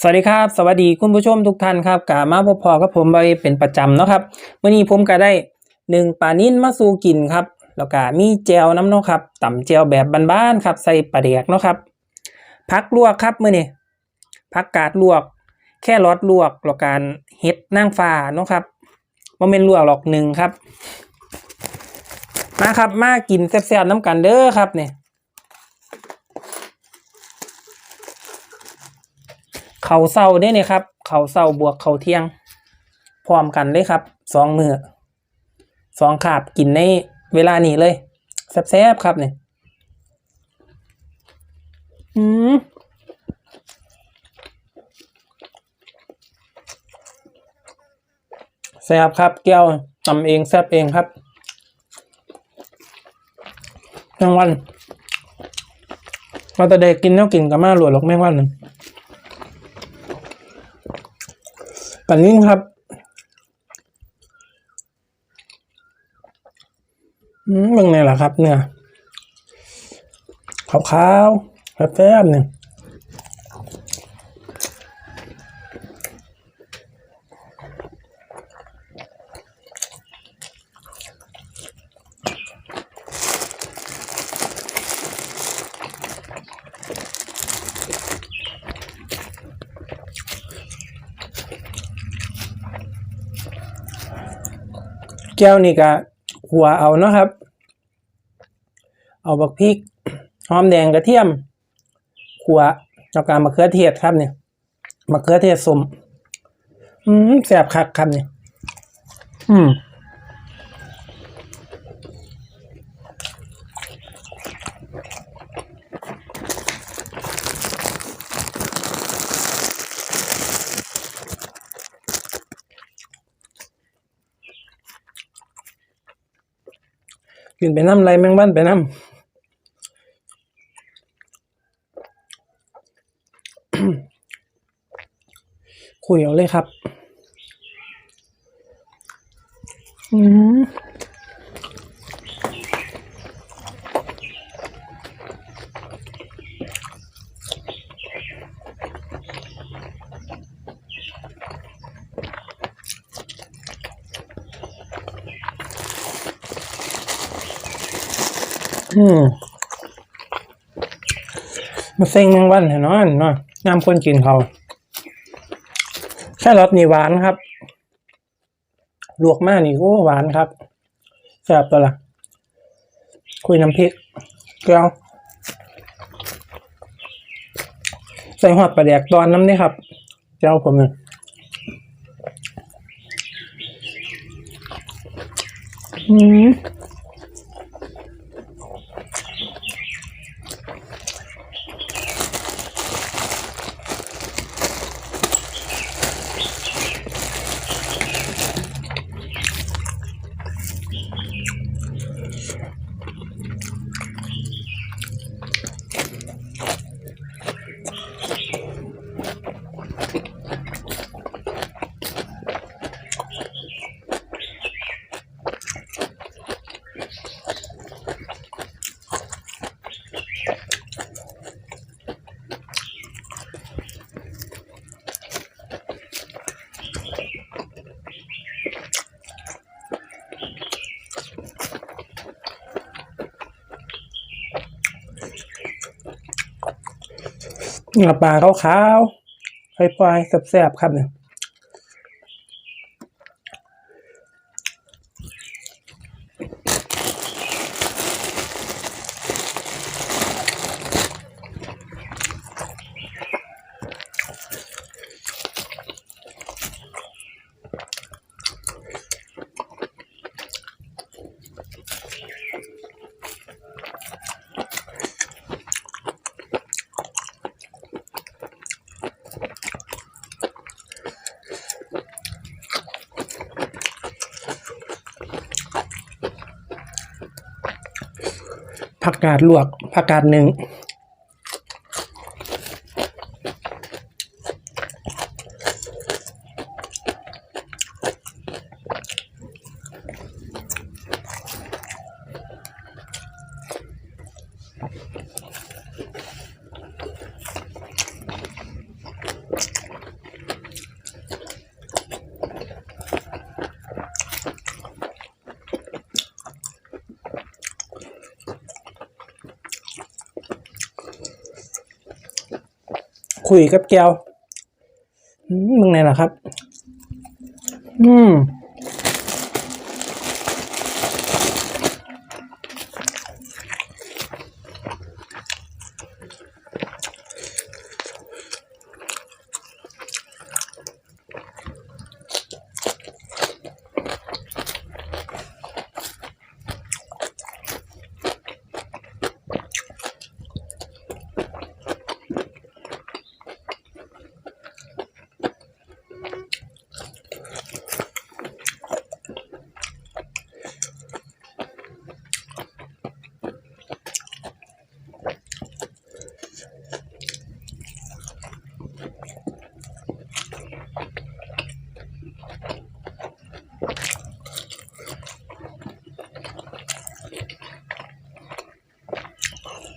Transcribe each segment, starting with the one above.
สวัสดีครับ สวัสดีคุณผู้ชมทุกท่านครับกามาพบพอกับผมไปเป็นประจำเนาะครับวันนี้ผมก็ได้หนึ่งปลานิ่นมาสู่กินครับแล้วก็มีแจวน้ำเนาะครับต่ำแจวแบบบ้านๆครับใส่ปลาแดกเนาะครับพักลวกครับมื้อนี้พักกาดลวก แค่รอดลวกแล้วการเฮ็ดนางฟ้าเนาะครับบ่แม่นลวกหรอกหนึ่งครับมาครับมากินแซ่บๆน้ำกันเด้อครับเนี่ย เขาเศร้าเนี่ยเนี่ยครับ เขาเศร้าบวกเขาเที่ยง พร้อมกันเลยครับสองมือสองขาบกินในเวลานี้เลยแซ่บๆครับเนี่ยอืมแซ่บครับแก้วทำเองแซ่บเองครับทั้งวันเราแต่เด็กกินแล้วกินกับมาหลวดหรอกแม่งวันหนึ่ง ปันนิ่งครับ อืมเบิ่งไงล่ะครับ เนี่ยขาวขาวๆแป๊บๆหนึ่ง แก้วนี่ก็หัวเอาเนาะครับ เอาบักพริกหอมแดงกระเทียมขัวแล้วก็มะเขือเทศครับเนี่ยมะเขือเทศสมอืมแสบคักครับเนี่ยอืม กินไปน้ำไรแมงบ้านไปน้ำคุยเอาเลยครับ อืม อืมมาเซ็งแมงวันเห็นเนาะเนาะน้ำคนกินเขาแค่รสนี่หวานครับ ลวกมากนี่โอ้หวานครับแซ่บตัวละคุยน้ำพริกเกลียวใส่หอดปลาแดกตอนน้ำนี่ครับ เจ้าผมเนี่ยอืม ปลาขาวๆไฟไฟแสบๆครับเนี่ย ผักกาดลวกผักกาดหนึ่ง คุยกับแก้วมมึงไหนล่ะครับ อืม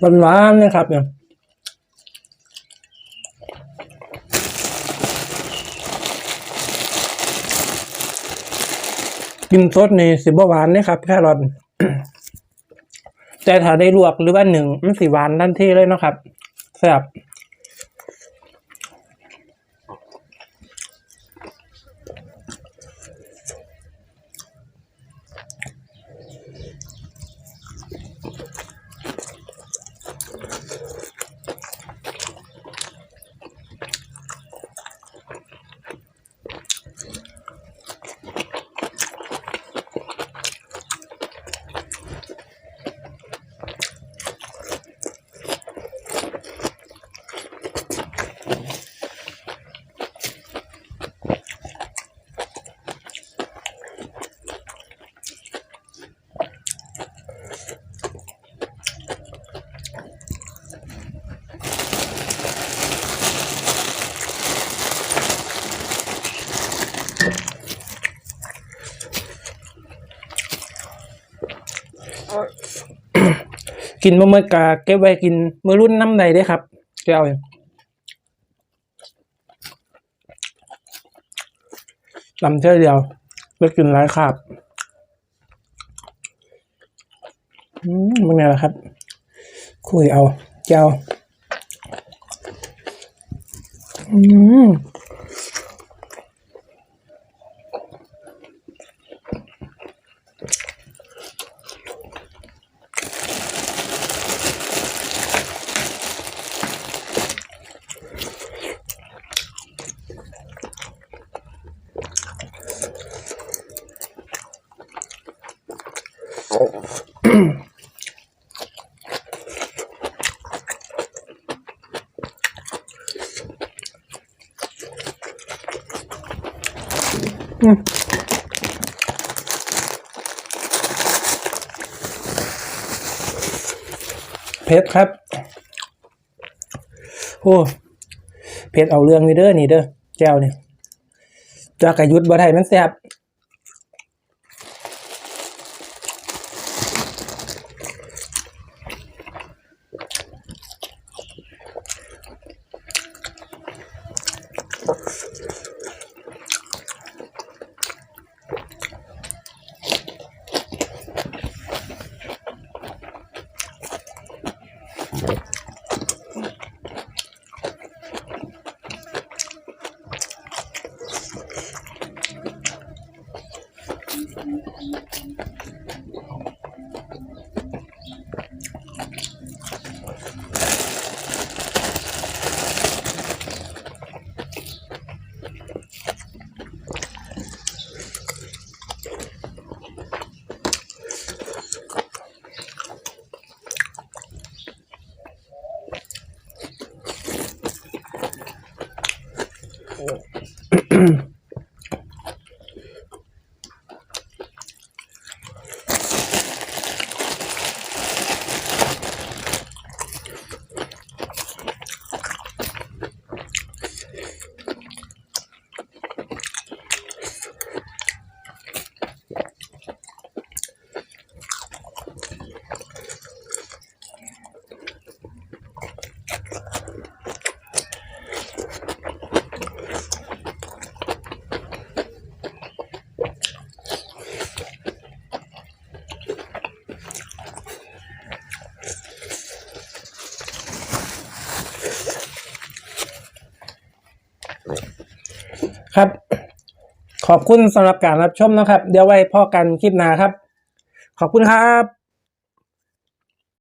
หวานๆนะครับเนี่ยกินสดในสิบหวานนะครับแค่รอนแต่ถ้าได้ลวกหรือว่าหนึ่งมันสีหวานทันทีเลยเนาะครับแซ่บ กินเมะเมื่อกาเก็บไว้กินเมื้อรุ่นน้ำใดได้ครับแก้วเนี่ยลำเท่าเดียวเลือกกินหลายคาบอืมมึงไงล่ะครับ คุยเอาเจ้าอืม เพชรครับ โอ้เพชรเอาเรื่องนี่เด้อนี่เด้อแก้วเนี่ยจากกระยุดบ่ไทยมันแซ่บ ครับ ขอบคุณสำหรับการรับชมนะครับ เดี๋ยวไว้พ่อกันคลิปหน้าครับ ขอบคุณครับ